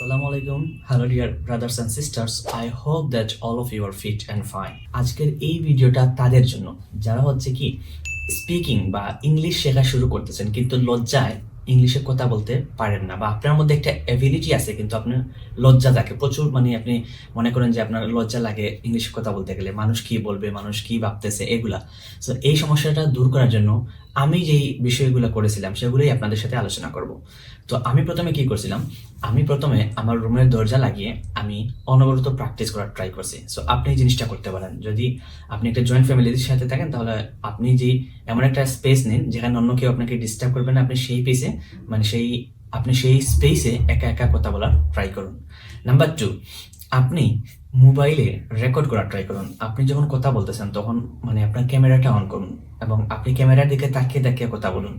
আসসালামু আলাইকুম, hello dear brothers and sisters. I hope that all of you are fit and fine আজকের এই ভিডিওটা তাদের জন্য। যারা হচ্ছে কি স্পিকিং বা ইংলিশ শেখা শুরু করতেছেন, কিন্তু লজ্জায় ইংলিশে কথা বলতে পারেন না বা আপনার মধ্যে একটা অ্যাবিলিটি আছে, কিন্তু আপনার লজ্জা থাকে। প্রচুর মানে আপনি মনে করেন যে আপনার লজ্জা লাগে ইংলিশে কথা বলতে গেলে। মানুষ কি বলবে, মানুষ কি ভাবতেছে, এগুলা। সো এই সমস্যাটা দূর করার জন্য আমি যেই বিষয়গুলো করেছিলাম, সেগুলোই আপনাদের সাথে আলোচনা করব। তো, আমি প্রথমে কি করছিলাম? আমি প্রথমে আমার রুমের দরজা লাগিয়ে আমি অনবরত প্র্যাকটিস করার ট্রাই করছি। সো আপনি এই জিনিসটা করতে পারেন। যদি আপনি একটা জয়েন্ট ফ্যামিলির সাথে থাকেন, তাহলে আপনি যে এমন একটা স্পেস নিন, যেখানে অন্য কেউ আপনাকে ডিস্টার্ব করবে না, আপনি সেই পেসে মানে সেই, আপনি সেই স্পেসে একা একা কথা বলার ট্রাই করুন। নাম্বার টু আপনি মোবাইলে রেকর্ড করার ট্রাই করুন। আপনি যখন কথা বলতেছেন, তখন মানে আপনার ক্যামেরাটা অন করুন এবং আপনি ক্যামেরার দিকে তাকিয়ে তাকিয়ে কথা বলুন।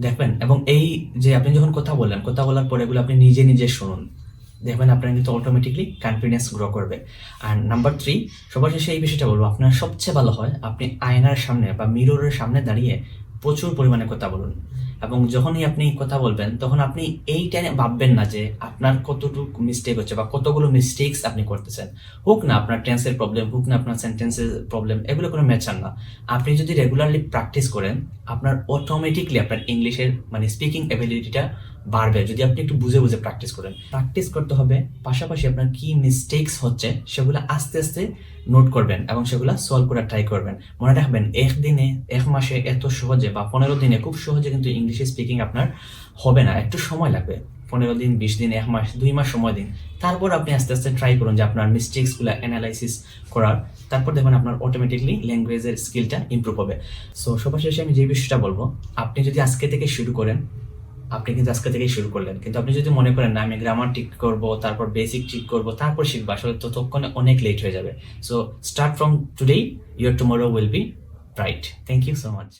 দেখবেন, এবং এই যে আপনি যখন কথা বললেন, কথা বলার পরে এগুলো আপনি নিজে নিজে শুনুন। দেখবেন আপনার কিন্তু অটোমেটিকলি কনফিডেন্স গ্রো করবে। আর নাম্বার থ্রি সবার শেষে এই বিষয়টা বলব, আপনার সবচেয়ে ভালো হয় আপনি আয়নার সামনে বা মিররের সামনে দাঁড়িয়ে প্রচুর পরিমাণে কথা বলুন। এবং যখনই আপনি কথা বলবেন, তখন আপনি এইটা টাইমে ভাববেন না যে আপনার কতটুকু মিস্টেক হচ্ছে বা কতগুলো মিস্টেকস আপনি করতেছেন। হোক না আপনার টেন্সের প্রবলেম হোক না আপনার সেন্টেন্সের প্রবলেম এগুলো কোনো ম্যাচার না। আপনি যদি রেগুলারলি প্র্যাকটিস করেন আপনার অটোমেটিকলি আপনার ইংলিশের মানে স্পিকিং এবিলিটিটা বাড়বে। যদি আপনি একটু বুঝে বুঝে প্র্যাকটিস করেন। প্র্যাকটিস করতে হবে, পাশাপাশি আপনার কি মিস্টেকস হচ্ছে সেগুলো আস্তে আস্তে নোট করবেন এবং সেগুলো সলভ করার ট্রাই করবেন। মনে রাখবেন, এক দিনে, এক মাসে এত সহজে বা পনেরো দিনে খুব সহজে কিন্তু ইংলিশে স্পিকিং আপনার হবে না। একটু সময় লাগবে। পনেরো দিন, বিশ দিন, এক মাস, দুই মাস সময় দিন। তারপর আপনি আস্তে আস্তে ট্রাই করুন যে আপনার মিস্টেক্সগুলো অ্যানালাইসিস করার। তারপর দেখবেন আপনার অটোমেটিকলি ল্যাঙ্গুয়েজের স্কিলটা ইমপ্রুভ হবে। সো সবার শেষে আমি যে বিষয়টা বলব, আপনি যদি আজকে থেকে শুরু করেন, আপনি কিন্তু আজকে থেকেই শুরু করলেন। কিন্তু আপনি যদি মনে করেন, না, আমি গ্রামার ঠিক করব, তারপর বেসিক ঠিক করব, তারপর শিখব, আসলে ততক্ষণে অনেক লেট হয়ে যাবে। So start from today your tomorrow will be right thank you so much